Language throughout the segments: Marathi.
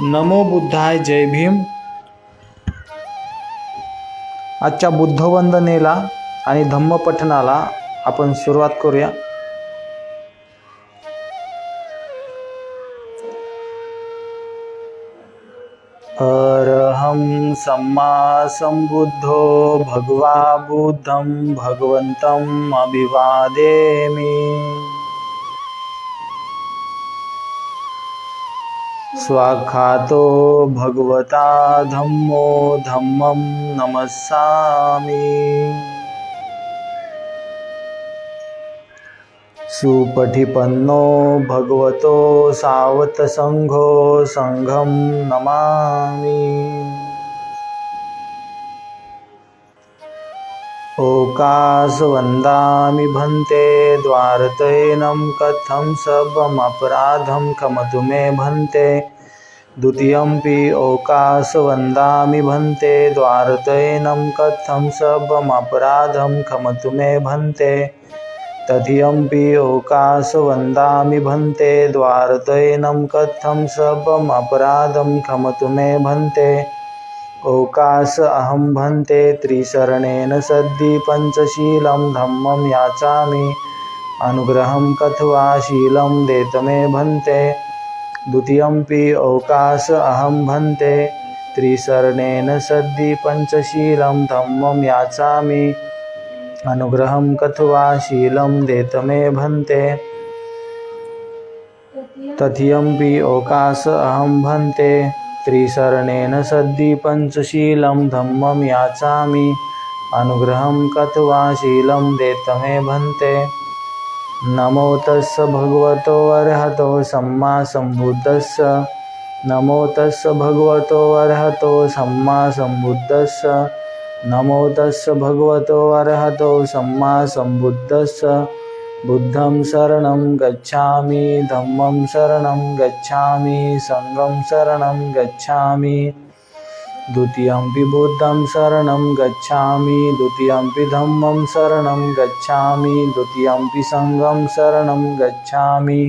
नमो बुद्धाय जय भीम. आजच्या बुद्धवंदनेला आणि धम्मपठणाला आपण सुरुवात करूया. अरहं सम्मा संबुद्धो भगवा बुद्धं भगवन्तम् अभिवादेमि. स्वाखातो भगवता धम्मो धम्मं नमस्सामि। सुपठिपन्नो भगवतो सावतसङ्घो सङ्घं नमामि। ओकासवन्दामि भन्ते द्वारतैनं कथं सबमपराधं खमतु मे भन्ते। द्वितीयमपि ओकास वन्दामि भन्ते द्वारतैनं कथं सबमपराधं खमतु मे भन्ते। तथियमपि ओकास वन्दामि भन्ते द्वारतैनं कथं सबमपराधं खमतु मे भन्ते। ओकास अहं भन्ते त्रिशरणेन सद्धि पञ्चशीलं धम्मं याचामि। अनुग्रहं कथवा शीलं देतमे भन्ते। द्वितीयम्पि ओकास अहं भन्ते। त्रिशरणेन सद्धि पञ्चशीलं धम्मं याचामि। अनुग्रहं कथवा शीलं देतमे भन्ते। भन्ते पि ओकास अहं भन्ते। त्रिशरणेन सद्दी पञ्चशीलं धम्मं याचामि। अनुग्रहं कथवा शीलं देतमे भन्ते। नमो तस्य भगवतो अर्हतो सम्मा सम्बुद्धस्य नमो तस्य भगवतो अर्हतो सम्मा सम्बुद्धस्य नमो तस्य भगवतो अर्हतो सम्मा सम्बुद्धस्य बुद्धं शरणं गच्छामि धम्मं शरणं गच्छामि सङ्गं शरणं गच्छामि। द्वितीयम्पि बुद्धं शरणं गच्छामि द्वितीयम्पि धम्मं शरणं गच्छामि द्वितीयम्पि सङ्गं शरणं गच्छामि।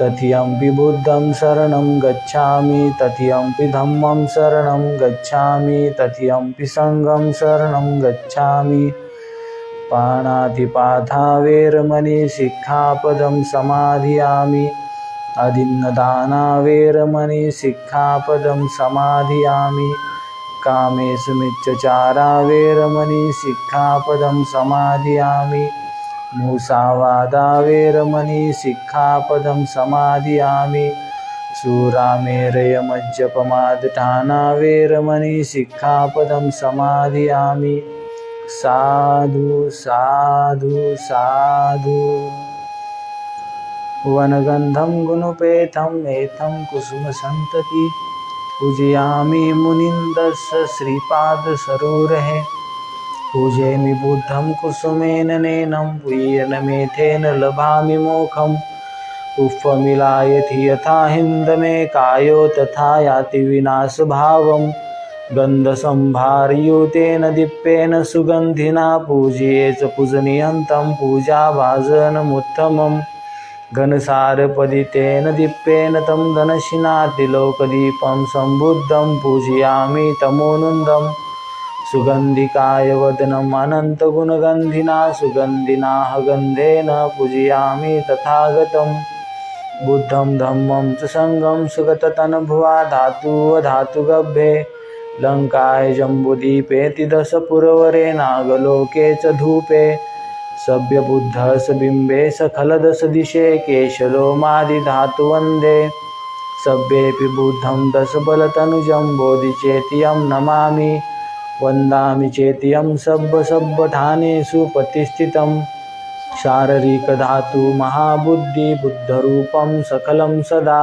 तथियम्पि बुद्धं शरणं गच्छामि तथियम्पि धम्मं शरणं गच्छामि तथियम्पि सङ्गं शरणं गच्छामि पाणातिपाथा वेरमणि सिक्खापदं समाधियामि। अदिन्नदाना वेरमणि सिक्खापदं समाधियामि। कामेषु मिच्छचारा वेरमणि सिक्खापदं समाधियामि। मूसावादा वेरमणि सिक्खापदं समाधियामि। सुरामेरयमज्जपमादठाना वेरमणि सिक्खापदं समाधियामि। साधु साधु साधु। वनगन्धं गुणुपेथम् एतं कुसुमसन्तति पूजयामि मुनिन्दस्य श्रीपादसरोरहे पूजयामि बुद्धं कुसुमेन नेनं पुय्यनमेथेन लभामि मोखम्। पुष्पमिलायति यथा हिन्दमे कायो तथा याति विनाशभावम्। गन्धसंभारयुतेन दीप्तेन सुगन्धिना पूजये च पूजनीयन्तं पूजाभाजनमुत्तमं घनसारपदितेन दीप्तेन तं धनशिनातिलोकदीपं सम्बुद्धं पूजयामि तमोनुन्दं सुगन्धिकाय वदनम् अनन्तगुणगन्धिना सुगन्धिनाः गन्धेन पूजयामि तथागतं बुद्धं धम्मं च सङ्गं सुगततनुभुवा धातुवधातुगभ्ये लङ्काय जम्बुदीपेति दशपुरवरे नागलोके च धूपे सभ्यबुद्धसबिम्बे बिम्बे सखलदशदिशे केशलोमादिधातुवन्दे सभ्येऽपि बुद्धं दशबलतनुजं बोधिचेतियं नमामि। वन्दामि चेतियं सब्बसब्बठानेषु प्रतिष्ठितं शारीरिकधातु महाबुद्धिबुद्धरूपं सकलं सदा।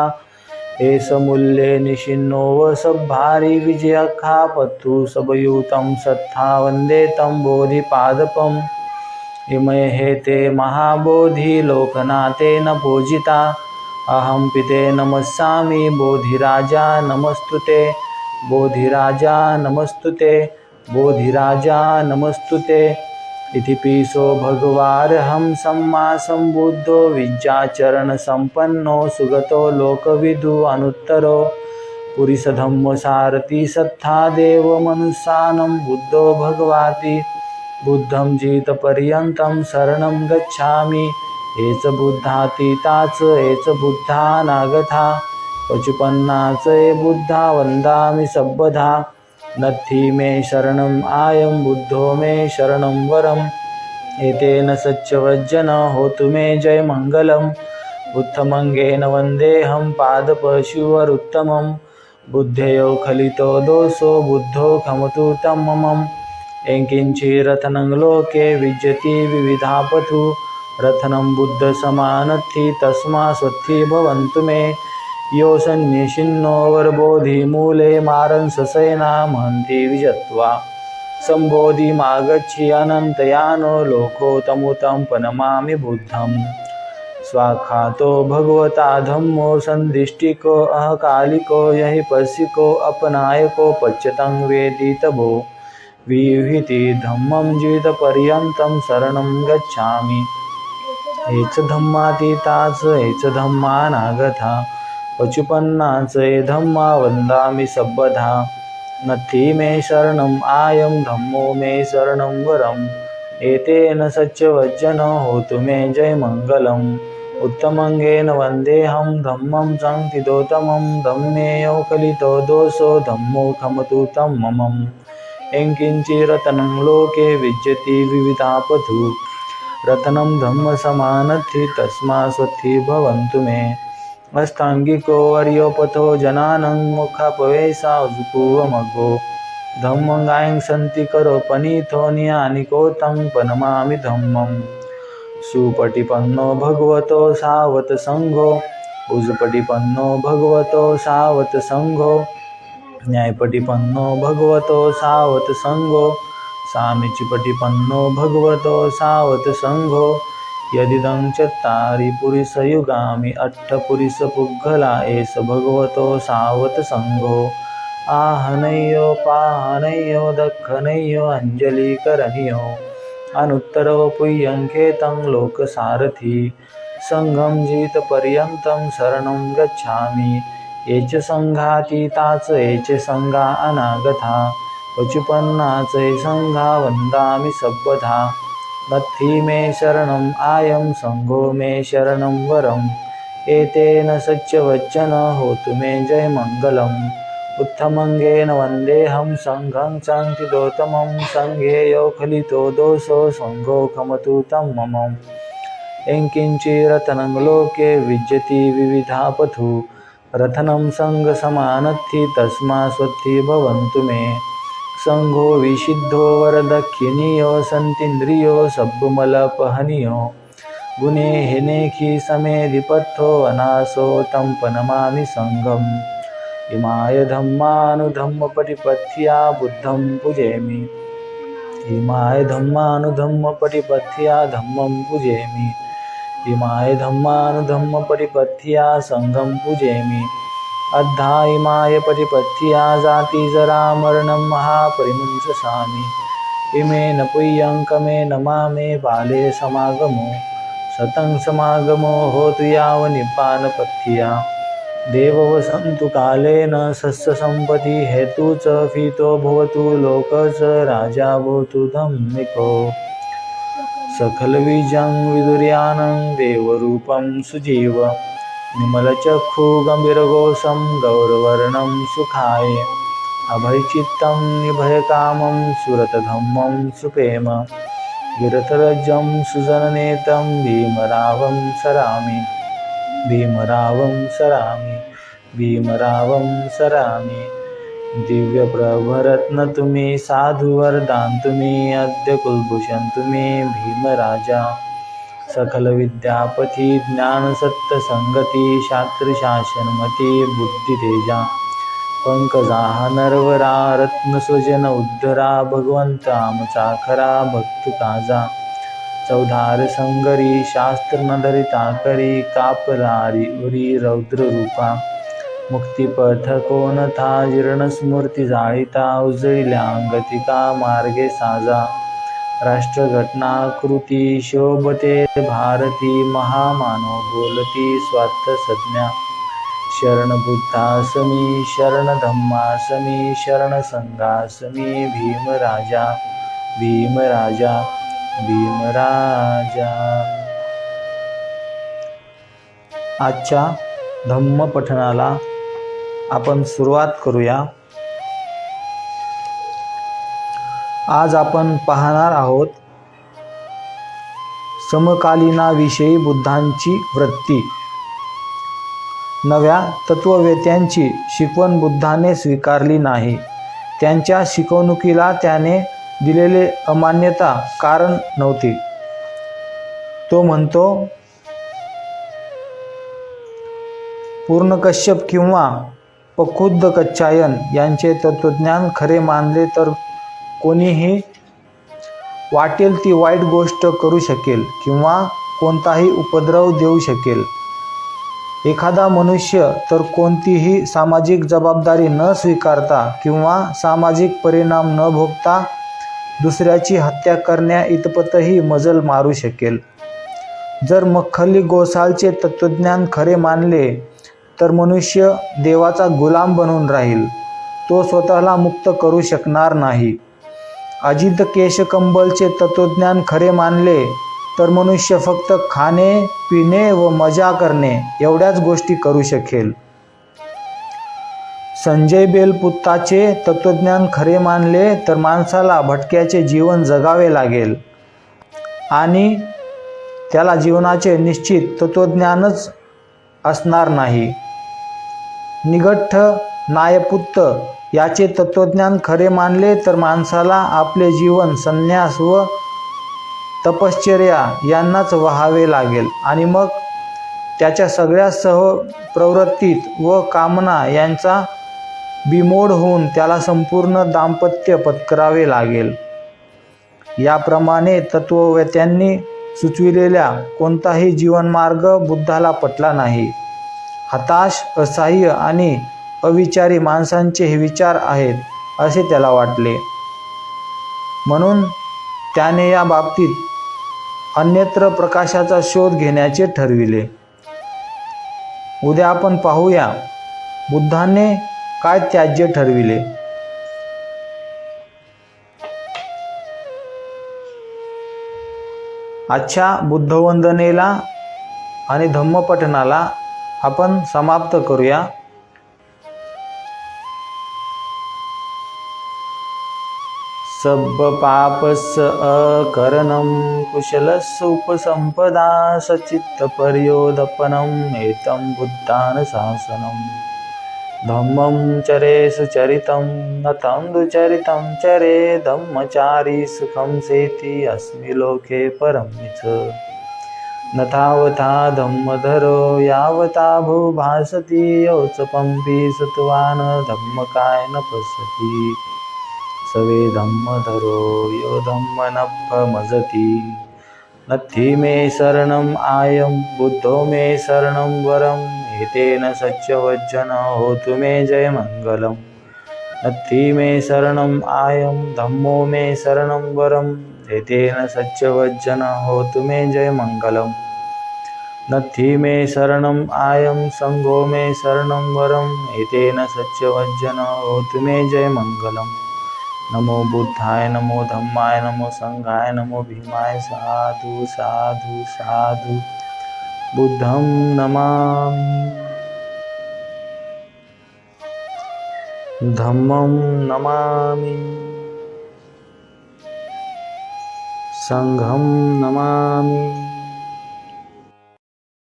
हे समूल्ये निशिन्नो वसभारि विजयखापत्तु सबयुतं सत्था वन्दे तं बोधिपादपम् इमे हेते महाबोधिलोकनाथेन पूजिता। अहं पिते नमस्सामि बोधिराजा नमस्तु ते बोधिराजा नमस्तु ते बोधिराजा नमस्तु ते इति पीशो भगवारहं सम्मा सम्बुद्धो विद्याचरणसम्पन्नो सुगतो लोकविदु अनुत्तरो। पुरीसधम्मसारथी सत्था बुद्धो भगवाति। बुद्धं जितपर्यन्तं शरणं गच्छामि। हेच बुद्धातीताच हेच बुद्धानागथा च हे बुद्धा वन्दामि सब्बधा। नत्थी मे शरणम् आयं बुद्धो मे शरणं वरम्। एतेन सच्चवज्जन होतु मे जय मङ्गलम् उत्तमङ्गेन वन्देऽहं पादपशुवरुत्तमं बुद्धयो खलितो दोषो बुद्धो खमतु तं ममम् एङ्किञ्चिरथनं लोके विद्यति विविधापथु। रथनं बुद्धसमानत्थि तस्मा स्वत्थि भवन्तु मे। यो सन्निशिन्नो वरबोधिमूले मारन् ससेना महन्ति विजत्वा। सम्बोधिमागच्छि अनन्तयानो लोकोतमुतं पनमामि बुद्धम्। स्वाखातो भगवता धम्मो सन्दिष्टिको अहकालिको यहि पश्यको अपनायको पच्यतं वेदितभो विहिति धम्मं जितपर्यन्तं शरणं गच्छामि। एच धम्मातीताच हेच धम्मानागथा। पचुपन्नाच हे धम्मा वन्दामि सबधा नथी मे शरणम् आयं धम्मो मे शरणं वरम्। एतेन सच्चवज्जन होतु मे जयमङ्गलम्। उत्तमङ्गेन वन्देऽहं धम्मं सङ्कितोत्तमं धम्मेयो कलितो दोषो धम्मो खमतु तं ममम् एङ्किञ्चिरतनं लोके विद्यति विविधापथु रतनं धम्मसमानद्धि तस्मा स्वत्थि भवन्तु मे। अष्टाङ्गिको वर्योपथो जनानं मुखापवेशा जुपुवमगो धम्मङ्गायं सन्ति करो पनीथो नियानिको तं पनमामि धम्मं सुपटिपन्नो भगवतो सावत सङ्घो उजपटिपन्नो भगवतो सावत सङ्घो न्यायपटिपन्नो भगवतो सावत सङ्घो सामिचिपटिपन्नो भगवतो सावत सङ्घो यदिदं चत्तारि पुरिसयुगामि अट्टपुरिसपुग्गला एष भगवतो सावतसङ्घो आहनय्यो पाहनय्यो दख्खनय्यो अञ्जलिकरणीयो। अनुत्तरो पुय्यङ्केतं लोकसारथि। सङ्घं जितपर्यन्तं शरणं गच्छामि। ये च सङ्घातीताच ये च सङ्घा अनागथा। पचुपन्नाच ये सङ्घा वन्दामि सबधा नत्थि मे शरणम् आयं सङ्गो मे शरणं वरम् एतेन सच्चवच्चन होतु मे जयमङ्गलम्। उत्थमङ्गेन वन्देऽहं सङ्घं शान्तिदोतमं सङ्घेयो खलितो दोषो सङ्गो खमतु तं मम। एङ्किञ्चिरतनं लोके विद्यति विविधापथु। रथनं सङ्गसमानत्थि तस्मा स्वत्थि भवन्तु मे। સંઘો વિશિદ્ધો વરદક્ષિણીયો સંતિન્દ્રિયો સબ્બુમલ પહનિયો ગુને હિનેખી સમે વિપથો અનાસો તમ પનમામિ સંઘમ ઇમાય ધમ્માનુધમ્મ પટિપથ્યા બુદ્ધમ પૂજેમિ ઇમાય ધમ્માનુધમ્મ પટિપથ્યા ધમ્મમ પૂજેમિ ઇમાય ધમ્માનુધમ્મ પટિપથ્યા સંઘમ પૂજેમિ पूजेमि अद्धायिमाय परिपथ्या जातिजरामरणं महापरिमुञ्चसामि इमेन पुय्यङ्कमेन मामे बाले समागमो सतं समागमो होतु यावनिपानपथ्या देववसन्तु कालेन सस्यसम्पति हेतु च फीतो भवतु लोक च राजा भवतु धम्मिको। सखलबीजं विदुर्यानं देवरूपं सुजीव। निमलचक्षुगम्भीरघोषं गौरवर्णं सुखाय। अभयचित्तं निभयकामं सुरतधम्मं सुपेम। गिरतरजं सुजननेतं भीमरावं सरामि। भीमरावं सरामि। भीमरावं सरामि। दिव्यप्रभरत्न तुम्ही साधुवरदान तुम्ही अद्य कुलभूषण तुम्ही भीमराजा। सकल विद्यापती ज्ञानसत्तसंगती शास्त्रशासनमती बुद्धितेजा पंकजा नरवरा रत्नसृजन उद्धरा भगवंत आमचा खरा भक्त काजा चौधार संगरी शास्त्र नधरिता करी कापरारी उरी रौद्र रूपा। मुक्तिपथ कोणथा जीर्णस्मृती जाळीता उजळल्या अंगतिका मार्गे साजा। राष्ट्रघटनाकृती शोभते भारती महामानव बोलती स्वार्थ संज्ञा शरण बुद्धासमी शरण धम्मासमी शरण संघासमी भीमराजा भीमराजा भीमराजा। आजच्या धम्म पठणाला आपण सुरुवात करूया. आज आपण पाहणार आहोत समकालीनाविषयी बुद्धांची वृत्ती. नव्या तत्ववेत्यांची शिकवण बुद्धाने स्वीकारली नाही. त्यांच्या शिकवणुकीला त्याने दिलेले अमान्यता कारण नव्हती. तो म्हणतो पूर्णकश्यप किंवा पखुद्द कच्चायन यांचे तत्त्वज्ञान खरे मानले तर कोणीही वाटेल ती वाईट गोष्ट करू शकेल किंवा कोणताही उपद्रव देऊ शकेल. एखादा मनुष्य तर कोणतीही सामाजिक जबाबदारी न स्वीकारता किंवा सामाजिक परिणाम न भोगता दुसऱ्याची हत्या करण्या इतपतही मजल मारू शकेल. जर मख्खली गोसालचे तत्त्वज्ञान खरे मानले तर मनुष्य देवाचा गुलाम बनून राहील. तो स्वतःला मुक्त करू शकणार नाही. अजित केशकंबलचे तत्वज्ञान खरे मानले तर मनुष्य फक्त खाणे पिणे व मजा करणे एवढ्याच गोष्टी करू शकेल. संजय बेलपुत्ताचे तत्त्वज्ञान खरे मानले तर माणसाला भटक्याचे जीवन जगावे लागेल. आणि त्याला जीवनाचे निश्चित तत्त्वज्ञानच असणार नाही. निगठ्ठ नायपुत्त याचे तत्त्वज्ञान खरे मानले तर माणसाला आपले जीवन संन्यास व तपश्चर्या यांनाच व्हावे लागेल. आणि मग त्याच्या सगळ्या सह प्रवृत्तीत व कामना यांचा बिमोड होऊन त्याला संपूर्ण दाम्पत्य पत्करावे लागेल. याप्रमाणे तत्ववेत्यांनी सुचविलेल्या कोणताही जीवनमार्ग बुद्धाला पटला नाही. हताश असहाय्य आणि अविचारी माणसांचे हे विचार आहेत असे त्याला वाटले. म्हणून त्याने या बाबतीत अन्यत्र प्रकाशाचा शोध घेण्याचे ठरविले. उद्या आपण पाहूया बुद्धाने काय त्याज्य ठरविले. आजच्या बुद्धवंदनेला आणि धम्मपठणाला आपण समाप्त करूया. सब पापस अकरणं कुशलस्य उपसंपदा सचित्तपर्योदपनम् एतं बुद्धानुशासनम् धम्मं चरे सुचरितं न तं दुचरितं चरे धम्मचारी सुखं सेति अस्मि लोके परं च न तावता धम्मधरो यावता भूभासति योचपम्पि सत्वान् धम्मकाय न पश्यति सवे धम्म धरो यो धम्म धम्मनफमजति नत्थि मे शरणम् आयं बुद्धो मे शरणं वरम् एतेन सत्यवज्जन होतु मे जयमङ्गलम् नत्थि मे शरणम् आयं धम्मो मे शरणं वरम् एतेन सत्यवज्जन होतु मे जयमङ्गलम् नत्थि मे शरणम् आयं सङ्घो मे शरणं वरम् एतेन सत्यवज्जन होतु मे जयमङ्गलम् नमो बुद्धाय नमो धम्माय नमो संघाय नमो भीमाय साधु साधु साधु। बुद्धं नमामि। धम्मं नमामि। संघं नमामि।